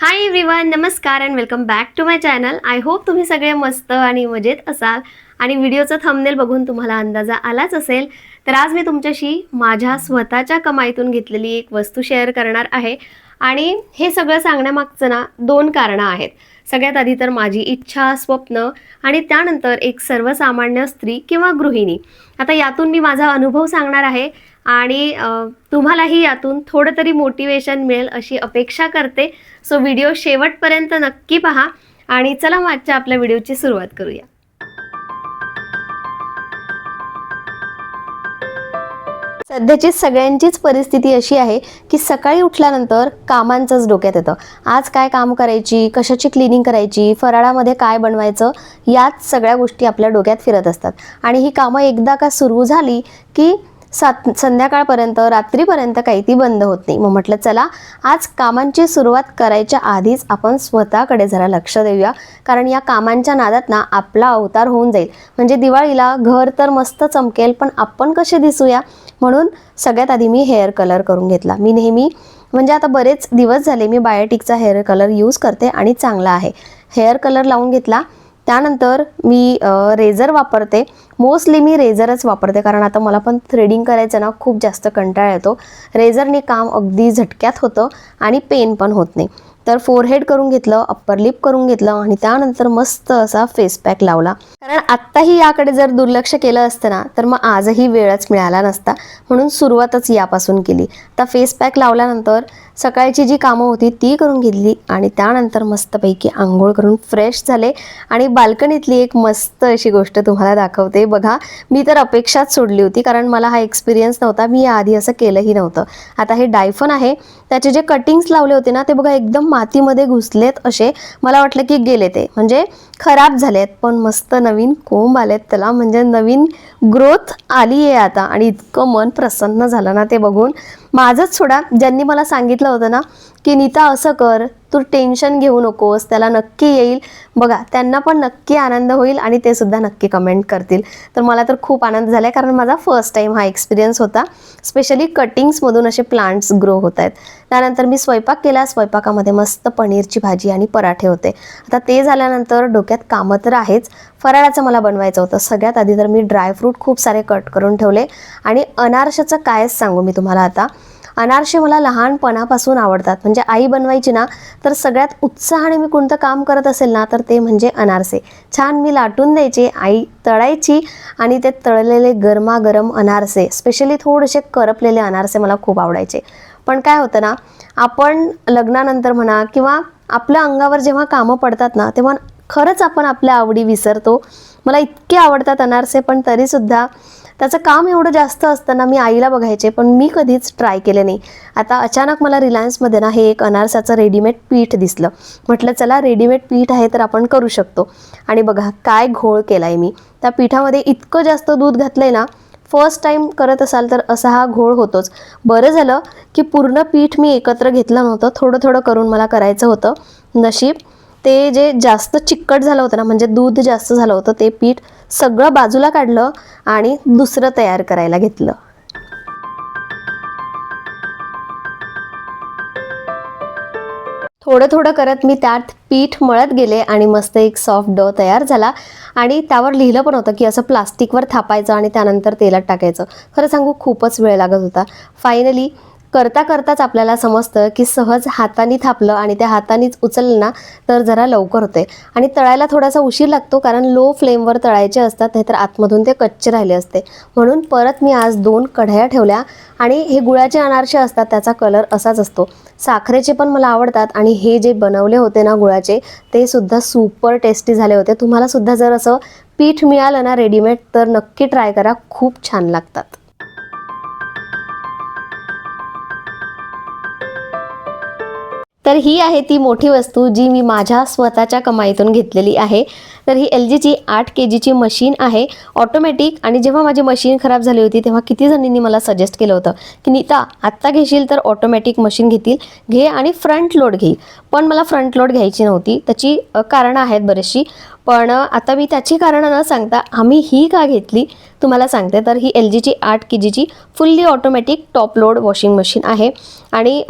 हाय everyone नमस्कार and welcome back to my channel I hope तुम्ही सगळे मस्त आणि मजेत असाल. आणि व्हिडिओचं थंबनेल बघून तुम्हाला अंदाजा आलाच असेल. तर आज मी तुमच्याशी माझ्या स्वतःच्या कमाईतून घेतलेली एक वस्तू शेअर करणार आहे. आणि हे सगळं सांगण्यामागचं ना दोन कारणं आहेत. सगळ्यात आधी तर माझी इच्छा स्वप्न आणि त्यानंतर एक सर्वसामान्य स्त्री किंवा गृहिणी. आता यातून मी माझा अनुभव सांगणार आहे. आणि तुम्हालाही यातून थोडं तरी मोटिवेशन मिळेल अशी अपेक्षा करते. सो व्हिडिओ शेवटपर्यंत नक्की पहा आणि चला मागच्या आपल्या व्हिडिओची सुरुवात करूया. सध्याची सगळ्यांचीच परिस्थिती अशी आहे की सकाळी उठल्यानंतर कामांचंच डोक्यात येतं. आज काय काम करायची कशाची क्लिनिंग करायची फराळामध्ये काय बनवायचं याच सगळ्या गोष्टी आपल्या डोक्यात फिरत असतात. आणि ही कामं एकदा का सुरू झाली की सात संध्याकाळपर्यंत रात्रीपर्यंत काही ती बंद होत नाही. मग म्हटलं चला आज कामांची सुरुवात करायच्या आधीच आपण स्वतःकडे जरा लक्ष देऊया. कारण या कामांच्या नादात ना आपला अवतार होऊन जाईल. म्हणजे दिवाळीला घर तर मस्त चमकेल पण आपण कसे दिसूया? म्हणून सगळ्यात आधी मी हेअर कलर करून घेतला. मी नेहमी म्हणजे आता बरेच दिवस झाले मी बायोटिकचा हेअर कलर यूज करते आणि चांगला आहे. हेअर कलर लावून घेतला. त्यानंतर मी रेझर वापरते. मोस्टली मी रेझरच वापरते कारण आता मला पण थ्रेडिंग करायचं ना खूप जास्त कंटाळा येतो. रेझरने काम अगदी झटक्यात होतं आणि पेन पण होत नाही. तर फोरहेड करून घेतलं अप्पर लिप करून घेतलं आणि त्यानंतर मस्त असा फेस पॅक लावला. कारण आत्ताही याकडे जर दुर्लक्ष केलं असतं ना तर मग आजही वेळच मिळाला नसता. म्हणून सुरुवातच यापासून केली. आता फेस पॅक लावल्यानंतर सकाळची जी कामं होती ती करून घेतली आणि त्यानंतर मस्तपैकी आंघोळ करून फ्रेश झाले. आणि बाल्कनीतली एक मस्त अशी गोष्ट तुम्हाला दाखवते. बघा मी तर अपेक्षाच सोडली होती कारण मला हा एक्सपिरियन्स नव्हता. मी याआधी असं केलंही नव्हतं. आता हे डायफन आहे. त्याचे जे कटिंग्स लावले होते ना ते बघा एकदम मातीमध्ये घुसलेत असे. मला वाटलं की गेले ते. म्हणजे खराब झाले आहेत पण मस्त नवीन कोंब आलेत त्याला. म्हणजे नवीन ग्रोथ आली आहे आता. आणि इतकं मन प्रसन्न झालं ना ते बघून. माझंच सोडा ज्यांनी मला सांगितलं होतं ना की नीता असं कर. तू टेन्शन घेऊ नकोस. त्याला नक्की येईल. बघा त्यांना पण नक्की आनंद होईल आणि ते सुद्धा नक्की कमेंट करतील. तर मला तर खूप आनंद झाला कारण माझा फर्स्ट टाईम हा एक्सपिरियन्स होता. स्पेशली कटिंग्समधून असे प्लांट्स ग्रो होत आहेत. त्यानंतर मी स्वयंपाक केला. स्वयंपाकामध्ये मस्त पनीरची भाजी आणि पराठे होते. आता ते झाल्यानंतर डोक्यात कामं तर आहेच. फराळाचं मला बनवायचं होतं. सगळ्यात आधी तर मी ड्रायफ्रूट खूप सारे कट करून ठेवले. आणि अनारशाचं कायच सांगू मी तुम्हाला आता? अनारसे मला लहानपणापासून आवडतात. म्हणजे आई बनवायची ना तर सगळ्यात उत्साहाने मी कोणतं काम करत असेल ना तर ते म्हणजे अनारसे. छान मी लाटून द्यायचे आई तळायची आणि ते तळलेले गरमागरम अनारसे स्पेशली थोडेसे करपलेले अनारसे मला खूप आवडायचे. पण काय होतं ना आपण लग्नानंतर म्हणा किंवा आपल्या अंगावर जेव्हा कामं पडतात ना तेव्हा खरंच आपण आपल्या आवडी विसरतो. मला इतके आवडतात अनारसे पण तरीसुद्धा त्याचं काम एवढं जास्त असताना मी आईला बघायचे पण मी कधीच ट्राय केले नाही. आता अचानक मला रिलायन्समध्ये ना हे एक अनारसाचं रेडीमेड पीठ दिसलं. म्हटलं चला रेडीमेड पीठ आहे तर आपण करू शकतो. आणि बघा काय घोळ केला आहे मी. त्या पिठामध्ये इतकं जास्त दूध घातलं आहे ना फर्स्ट टाईम करत असाल तर असा हा घोळ होतोच. बरं झालं की पूर्ण पीठ मी एकत्र घेतलं नव्हतं थोडं थोडं करून मला करायचं होतं. नशीब ते जे जास्त चिकट झालं होतं ना म्हणजे दूध जास्त झालं होतं ते पीठ सगळं बाजूला काढलं आणि दुसरं तयार करायला घेतलं. थोडं थोडं करत मी त्यात पीठ मळत गेले आणि मस्त एक सॉफ्ट डो तयार झाला. आणि त्यावर लिहिलं पण होतं की असं प्लास्टिकवर थापायचं आणि त्यानंतर तेलात टाकायचं. खरं सांगू खूपच वेळ लागत होता. फायनली करता करताच आपल्याला समजतं की सहज हाताने थापलं आणि त्या हातानेच उचललं ना तर जरा लवकर होते. आणि तळायला थोडासा उशीर लागतो कारण लो फ्लेमवर तळायचे असतात नाहीतर आतमधून ते कच्चे राहिले असते. म्हणून परत मी आज दोन कढया ठेवल्या आणि हे गुळाचे अनारसे असतात त्याचा कलर असाच असतो. साखरेचे पण मला आवडतात आणि हे जे बनवले होते ना गुळाचे ते सुद्धा सुपर टेस्टी झाले होते. तुम्हाला सुद्धा जर असं पीठ मिळालं ना रेडीमेड तर नक्की ट्राय करा. खूप छान लागतात. तर ही आहे ती मोठी वस्तू जी मी माझ्या स्वतःच्या कमाईतून घेतलेली आहे. तर ही एल जीची आठ के जीची मशीन आहे. ऑटोमॅटिक आणि जेव्हा माझी मशीन खराब झाली होती तेव्हा किती जणींनी मला सजेस्ट केलं होतं की नीता आत्ता घेशील तर ऑटोमॅटिक मशीन घेतील. घे आणि फ्रंट लोड घेईल पण मला फ्रंट लोड घ्यायची नव्हती. त्याची कारणं आहेत बरीचशी. पण आता मी त्याची कारणं न सांगता आम्ही ही का घेतली तुम्हाला सांगते. तर ही एल जीची आठ के जीची fully automatic top load washing machine आहे. आणि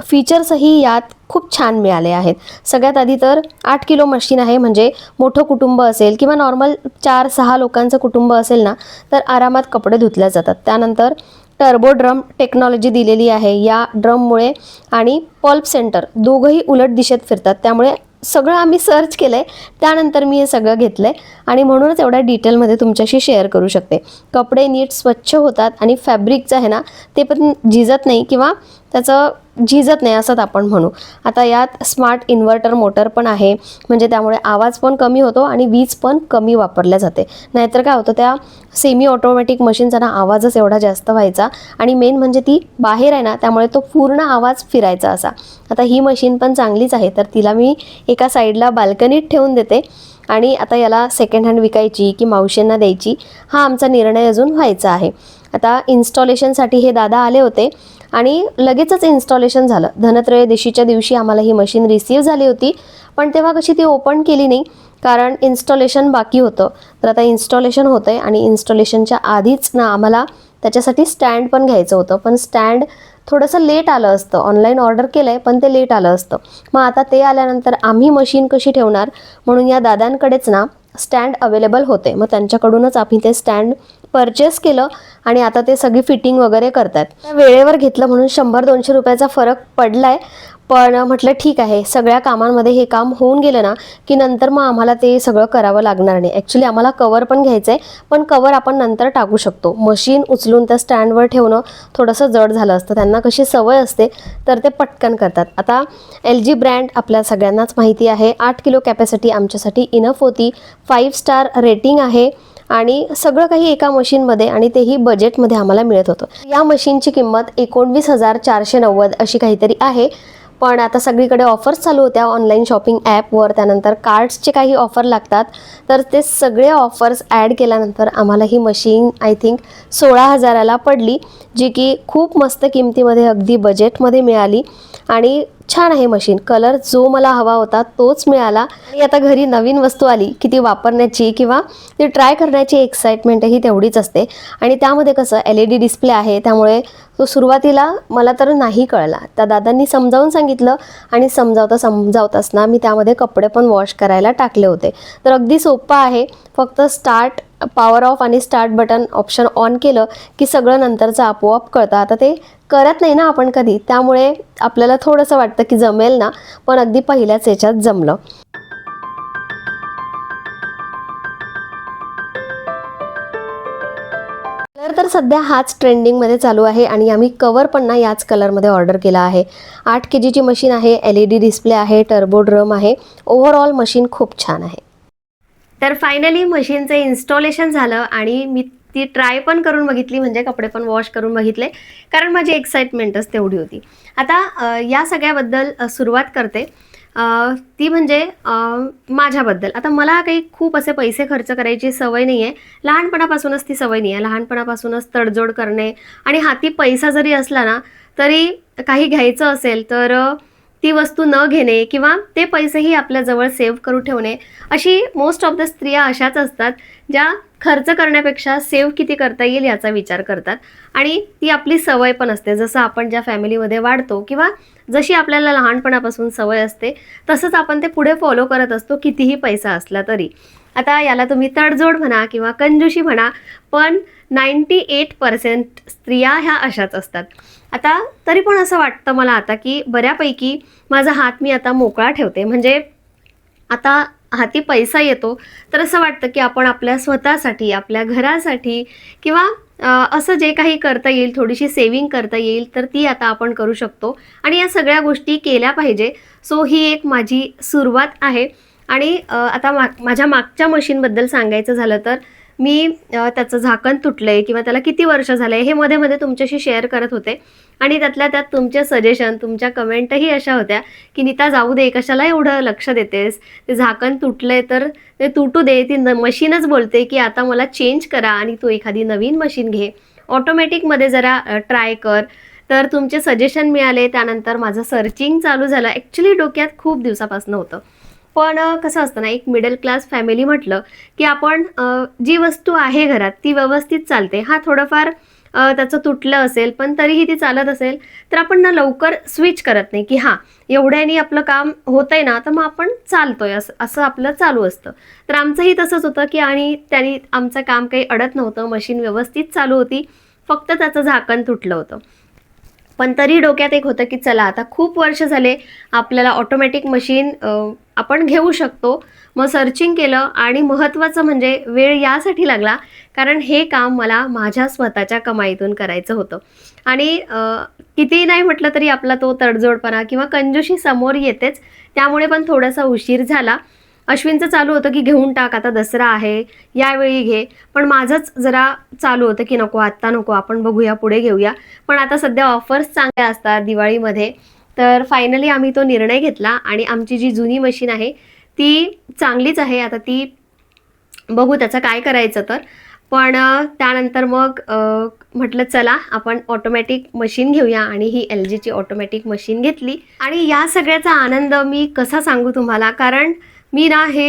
फीचर्सही यात खूप छान मिळाले आहेत. सगळ्यात आधी तर आठ किलो मशीन आहे. म्हणजे मोठं कुटुंब असेल किंवा नॉर्मल चार सहा लोकांचं कुटुंब असेल ना तर आरामात कपडे धुतले जातात. त्यानंतर टर्बो ड्रम टेक्नॉलॉजी दिलेली आहे. या ड्रममुळे आणि पल्प सेंटर दोघंही उलट दिशेत फिरतात. त्यामुळे सगळं आम्ही सर्च केलं आहे त्यानंतर मी हे सगळं घेतलं आहे आणि म्हणूनच एवढ्या डिटेलमध्ये तुमच्याशी शेअर करू शकते. कपडे नीट स्वच्छ होतात आणि फॅब्रिकचं आहे ना ते पण झिजत नाही किंवा त्याचं झिजत नाही असंच आपण म्हणू. आता यात स्मार्ट इन्व्हर्टर मोटर पण आहे. म्हणजे त्यामुळे आवाज पण कमी होतो आणि वीज पण कमी वापरल्या जाते. नाहीतर काय होतं त्या सेमी ऑटोमॅटिक मशीनचा ना आवाजच एवढा जास्त व्हायचा आणि मेन म्हणजे ती बाहेर आहे ना त्यामुळे तो पूर्ण आवाज फिरायचा असा. आता ही मशीन पण चांगलीच आहे तर तिला मी एका साईडला बाल्कनीत ठेवून देते आणि आता याला सेकंड हँड विकायची की मावशींना द्यायची हा आमचा निर्णय अजून व्हायचा आहे. आता इन्स्टॉलेशनसाठी हे दादा आले होते. आणि लगेचच इन्स्टॉलेशन झालं. धनत्रयोदशीच्या दिवशी आम्हाला ही मशीन रिसीव्ह झाली होती. पण तेव्हा कशी ती ओपन केली नाही कारण इन्स्टॉलेशन बाकी होतं. तर आता इन्स्टॉलेशन होतं आहे आणि इन्स्टॉलेशनच्या आधीच ना आम्हाला त्याच्यासाठी स्टँड पण घ्यायचं होतं. पण स्टँड थोडंसं लेट आलं असतं. ऑनलाईन ऑर्डर केलं आहे पण ते लेट आलं असतं. मग आता ते आल्यानंतर आम्ही मशीन कशी ठेवणार? म्हणून या दादांकडेच ना स्टँड अवेलेबल होते. मग त्यांच्याकडूनच आम्ही ते स्टँड परचेस केलं आणि आता ते सगळी फिटिंग वगैरे करतात. वेळेवर घेतलं म्हणून शंभर दोनशे रुपयाचा फरक पडला आहे पण म्हटलं ठीक आहे सगळ्या कामांमध्ये हे काम होऊन गेलं ना की नंतर मग आम्हाला ते सगळं करावं लागणार नाही. ॲक्च्युली आम्हाला कवर पण घ्यायचं आहे पण कवर आपण नंतर टाकू शकतो. मशीन उचलून त्या स्टँडवर ठेवणं थोडंसं जड झालं असतं. त्यांना कशी सवय असते तर ते पटकन करतात. आता एल जी ब्रँड आपल्या सगळ्यांनाच माहिती आहे. आठ किलो कॅपॅसिटी आमच्यासाठी इनफ होती. फाईव्ह स्टार रेटिंग आहे. आणि सगळं काही एका मशीनमध्ये आणि तेही बजेटमध्ये आम्हाला मिळत होतं. या मशीनची किंमत एकोणवीस हजार चारशे नव्वद अशी काहीतरी आहे. पण आता सगळीकडे ऑफर्स चालू होत्या. ऑनलाईन शॉपिंग ॲपवर त्यानंतर कार्ड्सचे काही ऑफर लागतात. तर ते सगळे ऑफर्स ॲड केल्यानंतर आम्हाला ही मशीन आय थिंक सोळा हजाराला पडली जी की खूप मस्त किमतीमध्ये अगदी बजेटमध्ये मिळाली. आणि छान आहे मशीन. कलर जो मला हवा होता तोच मिळाला. आणि आता घरी नवीन वस्तू आली की ती वापरण्याची किंवा ती ट्राय करण्याची एक्साइटमेंटही तेवढीच असते. आणि त्यामध्ये कसं एल ई डी डिस्प्ले आहे त्यामुळे तो सुरुवातीला मला तर नाही कळला. त्या दादांनी समजावून सांगितलं आणि समजावता समजावताच ना मी त्यामध्ये कपडे पण वॉश करायला टाकले होते. तर अगदी सोपं आहे. फक्त स्टार्ट पॉवर ऑफ आणि स्टार्ट बटन ऑप्शन ऑन केलं की सगळं नंतरचं आपोआप कळतं. आता ते करत नाही ना आपण कधी. त्यामुळे आपल्याला थोडंसं वाटतं की जमेल ना पण अगदी पहिल्याच याच्यात जमलं. तर सध्या हाच ट्रेंडिंगमध्ये चालू आहे आणि आम्ही कवर पण ना याच कलरमध्ये ऑर्डर केला आहे. आठ के जीची मशीन आहे एल ई डी डिस्प्ले आहे टर्बो ड्रम आहे. ओव्हरऑल मशीन खूप छान आहे. तर फायनली मशीनचं इन्स्टॉलेशन झालं आणि मी ती ट्राय पण करून बघितली म्हणजे कपडे पण वॉश करून बघितले कारण माझी एक्साइटमेंटच तेवढी होती. आता या सगळ्याबद्दल सुरुवात करते. ती म्हणजे माझ्याबद्दल. आता मला काही खूप असे पैसे खर्च करायची सवय नाही आहे लहानपणापासूनच ती सवय नाही आहे लहानपणापासूनच तडजोड करणे आणि हाती पैसा जरी असला ना तरी काही घ्यायचं असेल तर ती वस्तू न घेणे किंवा ते पैसेही आपल्याजवळ सेव्ह करून ठेवणे अशी मोस्ट ऑफ द स्त्रिया अशाच असतात ज्या खर्च करण्यापेक्षा सेव्ह किती करता येईल याचा विचार करतात. आणि ती आपली सवय पण असते जसं आपण ज्या फॅमिलीमध्ये वाढतो किंवा जशी आपल्याला लहानपणापासून सवय असते तसंच आपण ते पुढे फॉलो करत असतो कितीही पैसा असला तरी. आता याला तुम्ही तडजोड म्हणा किंवा कंजूशी म्हणा पण नाईंटी एट पर्सेंट स्त्रिया ह्या अशाच असतात. आता तरी पण असं वाटतं मला आता की बऱ्यापैकी माझा हात मी आता मोकळा ठेवते. म्हणजे आता हाती पैसा येतो तर असं वाटतं की आपण आपल्या स्वतःसाठी आपल्या घरासाठी किंवा असं जे काही करता येईल थोडीशी सेविंग करता येईल तर ती आता आपण करू शकतो. आणि या सगळ्या गोष्टी केल्या पाहिजे. सो ही एक माझी सुरुवात आहे. आणि आता मा माझ्या मागच्या मशीनबद्दल सांगायचं झालं तर मी त्याचं झाकण तुटलं आहे किंवा त्याला किती वर्ष झालं आहे हे मध्ये मध्ये तुमच्याशी शेअर करत होते. आणि त्यातल्या त्यात तुमचे सजेशन तुमच्या कमेंटही अशा होत्या की नीता जाऊ दे कशाला एवढं लक्ष देतेस? ते झाकण तुटलंय तर ते तुटू दे. ती न मशीनच बोलते की आता मला चेंज करा आणि तू एखादी नवीन मशीन घे. ऑटोमॅटिकमध्ये जरा ट्राय कर. तर तुमचे सजेशन मिळाले. त्यानंतर माझं सर्चिंग चालू झालं. ॲक्च्युली डोक्यात खूप दिवसापासून होतं. पण कसं असतं ना एक मिडल क्लास फॅमिली म्हटलं की आपण जी वस्तू आहे घरात ती व्यवस्थित चालते. हा थोडंफार त्याचं तुटलं असेल पण तरीही ती चालत असेल तर आपण ना लवकर स्विच करत नाही की हां एवढ्यानी आपलं काम होतंय ना तर मग आपण चालतोय असं असं आपलं चालू असतं. तर आमचंही तसंच होतं की आणि त्यांनी आमचं काम काही अडत नव्हतं मशीन व्यवस्थित चालू होती फक्त त्याचं झाकण तुटलं होतं. पण तरी डोक्यात एक होतं की चला आता खूप वर्ष झाले आपल्याला ऑटोमॅटिक मशीन आपण घेऊ शकतो. मग सर्चिंग केलं आणि महत्त्वाचं म्हणजे वेळ यासाठी लागला कारण हे काम मला माझ्या स्वतःच्या कमाईतून करायचं होतं. आणि कितीही नाही म्हटलं तरी आपला तो तडजोडपणा किंवा कंजूशी समोर येतेच त्यामुळे पण थोडासा उशीर झाला. अश्विनचं चालू होतं की घेऊन टाक आता दसरा आहे यावेळी घे. पण माझंच जरा चालू होतं की नको आत्ता नको आपण बघूया पुढे घेऊया. पण आता सध्या ऑफर्स चांगल्या असतात दिवाळीमध्ये. तर फायनली आम्ही तो निर्णय घेतला आणि आमची जी जुनी मशीन आहे ती चांगलीच आहे. आता ती बघू त्याचं काय करायचं तर. पण त्यानंतर मग म्हटलं चला आपण ऑटोमॅटिक मशीन घेऊया आणि ही एल जीची ऑटोमॅटिक मशीन घेतली. आणि या सगळ्याचा आनंद मी कसा सांगू तुम्हाला? कारण मी ना हे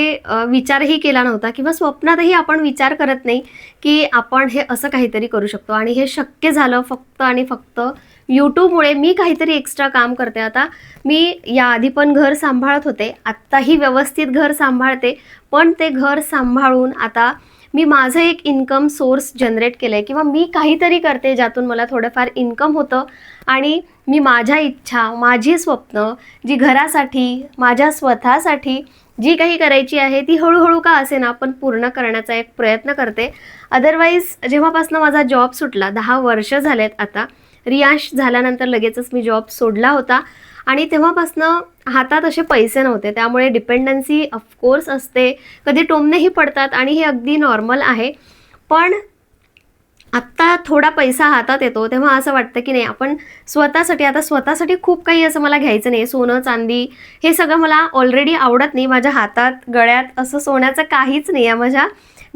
विचारही केला नव्हता किंवा स्वप्नातही आपण विचार करत नाही की आपण हे असं काहीतरी करू शकतो. आणि हे शक्य झालं फक्त आणि फक्त यूट्यूबमुळे मी काहीतरी एक्स्ट्रा काम करते. आता मी याआधी पण घर सांभाळत होते. आत्ताही व्यवस्थित घर सांभाळते. पण ते घर सांभाळून आता मी माझं एक इन्कम सोर्स जनरेट केलं आहे किंवा मी काहीतरी करते ज्यातून मला थोडंफार इन्कम होतं. आणि मी माझ्या इच्छा माझी स्वप्न जी घरासाठी माझ्या स्वतःसाठी जी काही करायची आहे ती हळूहळू का असे ना पण पूर्ण करण्याचा एक प्रयत्न करते. अदरवाईज जेव्हापासून माझा जॉब सुटला दहा वर्ष झालेत आता रियाश झाल्यानंतर लगेचच मी जॉब सोडला होता. आणि तेव्हापासनं हातात असे पैसे नव्हते त्यामुळे डिपेंडन्सी ऑफकोर्स असते. कधी टोमणेही पडतात आणि हे अगदी नॉर्मल आहे. पण आत्ता थोडा पैसा हातात येतो तेव्हा असं वाटतं की नाही आपण स्वतःसाठी आता स्वतःसाठी खूप काही असं मला घ्यायचं नाही. सोनं चांदी हे सगळं मला ऑलरेडी आवडत नाही. माझ्या हातात गळ्यात असं सोन्याचं काहीच नाही आहे. माझ्या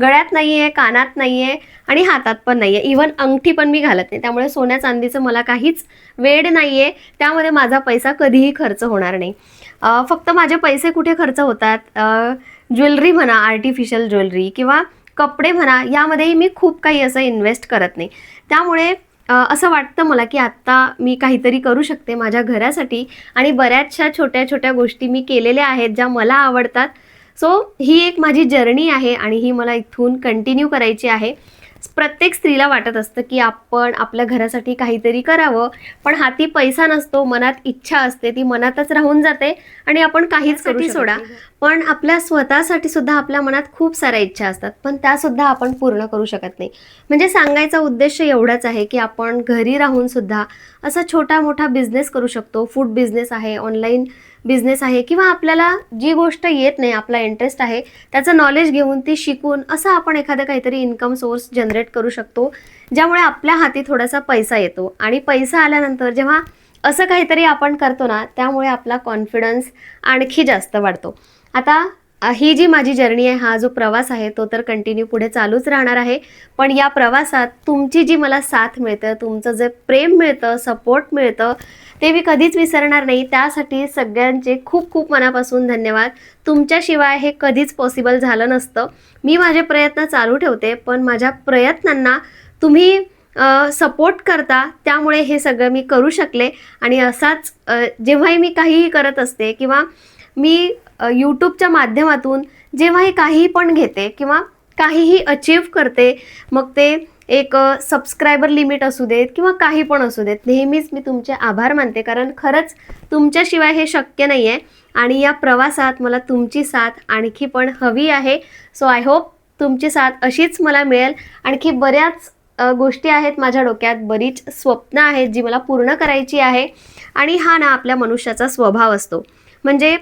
गळ्यात नाही आहे कानात नाही आहे आणि हातात पण नाही आहे. इवन अंगठी पण मी घालत नाही. त्यामुळे सोन्या चांदीचं मला काहीच वेड नाही आहे. त्यामध्ये माझा पैसा कधीही खर्च होणार नाही. फक्त माझे पैसे कुठे खर्च होतात? ज्वेलरी म्हणा आर्टिफिशियल ज्वेलरी किंवा कपडे म्हणा यामध्येही मी खूप काही असं इन्व्हेस्ट करत नाही. त्यामुळे असं वाटतं मला की आत्ता मी काहीतरी करू शकते माझ्या घरासाठी आणि बऱ्याचशा छोट्या छोट्या गोष्टी मी केलेल्या आहेत ज्या मला आवडतात. सो ही एक माझी जर्नी आहे आणि ही मला इथून कंटिन्यू करायची आहे. प्रत्येक स्त्रीला वाटत असतं की आपण आपल्या घरासाठी काहीतरी करावं पण हाती पैसा नसतो मनात इच्छा असते ती मनातच राहून जाते आणि आपण काहीच करू सोडा. पण आपल्या स्वतःसाठी सुद्धा आपल्या मनात खूप साऱ्या इच्छा असतात पण त्या सुद्धा आपण पूर्ण करू शकत नाही. म्हणजे सांगायचा उद्देश एवढाच आहे की आपण घरी राहून सुद्धा असा छोटा मोठा बिझनेस करू शकतो. फूड बिझनेस आहे ऑनलाईन बिझनेस आहे किंवा आपल्याला जी गोष्ट येत नाही आपला इंटरेस्ट आहे त्याचं नॉलेज घेऊन ती शिकून असं आपण एखादं काहीतरी इन्कम सोर्स जनरेट करू शकतो ज्यामुळे आपल्या हाती थोडासा पैसा येतो. आणि पैसा आल्यानंतर जेव्हा असं काहीतरी आपण करतो ना त्यामुळे आपला कॉन्फिडन्स आणखी जास्त वाढतो. आता ही जी माझी जर्नी आहे हा जो प्रवास आहे तो तर कंटिन्यू पुढे चालूच राहणार आहे. पण या प्रवासात तुमची जी मला साथ मिळतं तुमचं जे प्रेम मिळतं सपोर्ट मिळतं ते मी कधीच विसरणार नाही. त्यासाठी सगळ्यांचे खूप खूप मनापासून धन्यवाद. तुमच्याशिवाय हे कधीच पॉसिबल झालं नसतं. मी माझे प्रयत्न चालू ठेवते पण माझ्या प्रयत्नांना तुम्ही सपोर्ट करता त्यामुळे हे सगळं मी करू शकले. आणि असाच जेव्हाही मी काहीही करत असते किंवा मी यूट्यूबच्या माध्यमातून जेव्हाही काही पण घेते किंवा काहीही अचीव करते मग ते एक सबस्क्रायबर लिमिट असू देत किंवा काही पण असू देत नेहमीच मी तुमचे आभार मानते. कारण खरंच तुमच्याशिवाय हे शक्य नाही आहे आणि या प्रवासात मला तुमची साथ आणखी पण हवी आहे. सो आय होप तुमची साथ अशीच मला मिळेल. आणखी बऱ्याच गोष्टी आहेत माझ्या डोक्यात बरीच स्वप्न आहेत जी मला पूर्ण करायची आहे. आणि हा ना आपल्या मनुष्याचा स्वभाव असतो. म्हणजे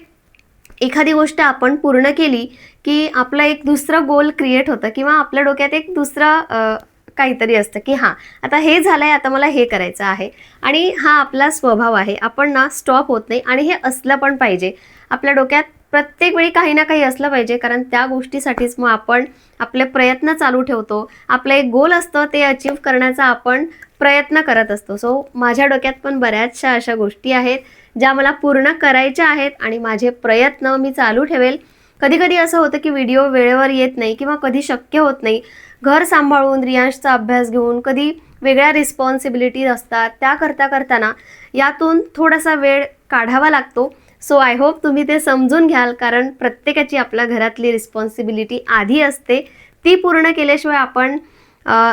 एखादी गोष्ट आपण पूर्ण केली की आपला एक दुसरं गोल क्रिएट होतं किंवा आपल्या डोक्यात एक दुसरं काहीतरी असतं की हां आता हे झालं आहे आता मला हे करायचं आहे. आणि हा आपला स्वभाव आहे. आपण ना स्टॉप होत नाही आणि हे असलं पण पाहिजे. आपल्या डोक्यात प्रत्येक वेळी काही ना काही असलं पाहिजे कारण त्या गोष्टीसाठीच मग आपण आपले प्रयत्न चालू ठेवतो. आपलं एक गोल असतं ते अचीव करण्याचा आपण प्रयत्न करत असतो. सो माझ्या डोक्यात पण बऱ्याचशा अशा गोष्टी आहेत. ज्या मला पूर्ण करायच्या आहेत आणि माझे प्रयत्न मी चालू ठेवेल. कधी कधी असं होतं की व्हिडिओ वेळेवर येत नाही किंवा कधी शक्य होत नाही. घर सांभाळून रियांशचा अभ्यास घेऊन कधी वेगळ्या रिस्पॉन्सिबिलिटीज असतात त्या करता करताना यातून थोडासा वेळ काढावा लागतो. सो आय होप तुम्ही ते समजून घ्याल कारण प्रत्येकाची आपल्या घरातली रिस्पॉन्सिबिलिटी आधी असते. ती पूर्ण केल्याशिवाय आपण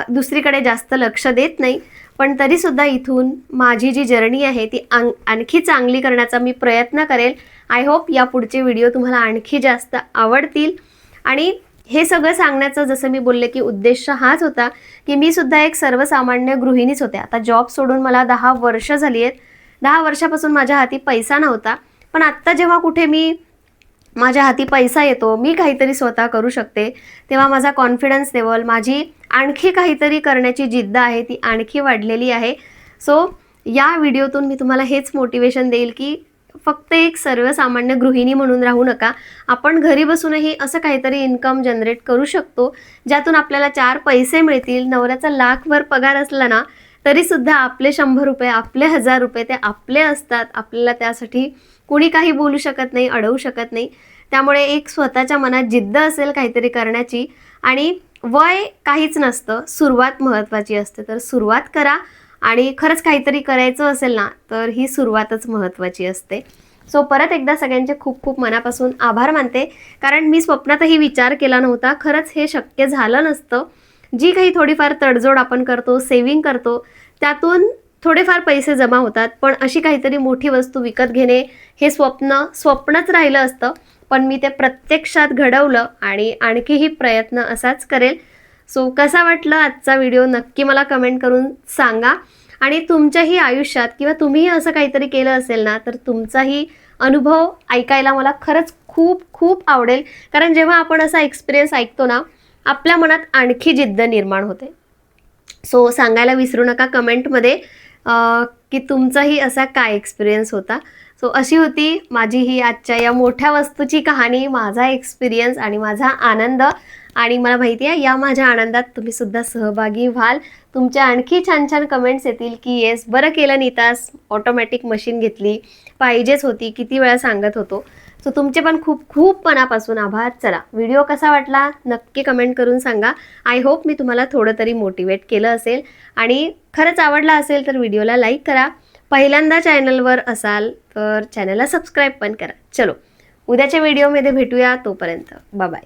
दुसरीकडे जास्त लक्ष देत नाही. पण तरीसुद्धा इथून माझी जी जर्नी आहे ती आं आणखी चांगली करण्याचा मी प्रयत्न करेल. आय होप या पुढचे व्हिडिओ तुम्हाला आणखी जास्त आवडतील. आणि हे सगळं सांगण्याचं जसं मी बोलले की उद्देश हाच होता की मी सुद्धा एक सर्वसामान्य गृहिणीच होते. आता जॉब सोडून मला दहा वर्ष झाली आहेत. दहा वर्षापासून माझ्या हाती पैसा नव्हता. पण आत्ता जेव्हा कुठे मी माझ्या हाती पैसा येतो मी काहीतरी स्वतः करू शकते. तेव्हा माझा कॉन्फिडन्स लेवल माझी आणखी काहीतरी करण्याची जिद्द आहे ती आणखी वाढलेली आहे. सो या व्हिडिओतून मी तुम्हाला हेच मोटिवेशन देईल की फक्त एक सर्वसामान्य गृहिणी म्हणून राहू नका. आपण घरी बसूनही असं काहीतरी इन्कम जनरेट करू शकतो ज्यातून आपल्याला चार पैसे मिळतील नवऱ्याचा लाखभर पगार असला ना तरीसुद्धा आपले शंभर रुपये आपले हजार रुपये ते आपले असतात. आपल्याला त्यासाठी कुणी काही बोलू शकत नाही अडवू शकत नाही. त्यामुळे एक स्वतःच्या मनात जिद्द असेल काहीतरी करण्याची. आणि वय काहीच नसतं. सुरुवात महत्त्वाची असते. तर सुरुवात करा आणि खरंच काहीतरी करायचं असेल ना तर ही सुरुवातच महत्त्वाची असते. सो परत एकदा सगळ्यांचे खूप खूप मनापासून आभार मानते. कारण मी स्वप्नातही विचार केला नव्हता. खरंच हे शक्य झालं नसतं. जी काही थोडीफार तडजोड आपण करतो सेविंग करतो त्यातून थोडेफार पैसे जमा होतात. पण अशी काहीतरी मोठी वस्तू विकत घेणे हे स्वप्न स्वप्नच राहिलं असतं. पण मी ते प्रत्यक्षात घडवलं आणि आणखीही प्रयत्न असाच करेल. सो कसा वाटलं आजचा व्हिडिओ? नक्की मला कमेंट करून सांगा. आणि तुमच्याही आयुष्यात किंवा तुम्हीही असं काहीतरी केलं असेल ना तर तुमचाही अनुभव ऐकायला मला खरंच खूप खूप आवडेल. कारण जेव्हा आपण असा एक्सपिरियन्स ऐकतो ना आपल्या मनात आणखी जिद्द निर्माण होते. सो सांगायला विसरू नका कमेंटमध्ये की तुमचाही असा काय एक्सपिरियन्स होता. सो अशी होती माझी ही आजच्या या मोठ्या वस्तूची कहाणी माझा एक्सपिरियन्स आणि माझा आनंद. आणि मला माहिती आहे या माझ्या आनंदात तुम्ही सुद्धा सहभागी व्हाल. तुमच्या आणखी छान छान कमेंट्स येतील की येस बरं केलं नीतास. ऑटोमॅटिक मशीन घेतली. पाहिजेच होती. किती वेळा सांगत होतो. सो तुमचे पण खूप खूप मनापासून आभार. चला व्हिडिओ कसा वाटला? नक्की कमेंट करून सांगा. आय होप मी तुम्हाला थोडं तरी मोटिवेट केलं असेल. आणि खरंच आवडला असेल तर व्हिडिओला लाईक करा. पहिल्यांदा चॅनलवर असाल तर चॅनलला सबस्क्राईब पण करा. चलो उद्याच्या व्हिडिओमध्ये भेटूया तोपर्यंत. बाय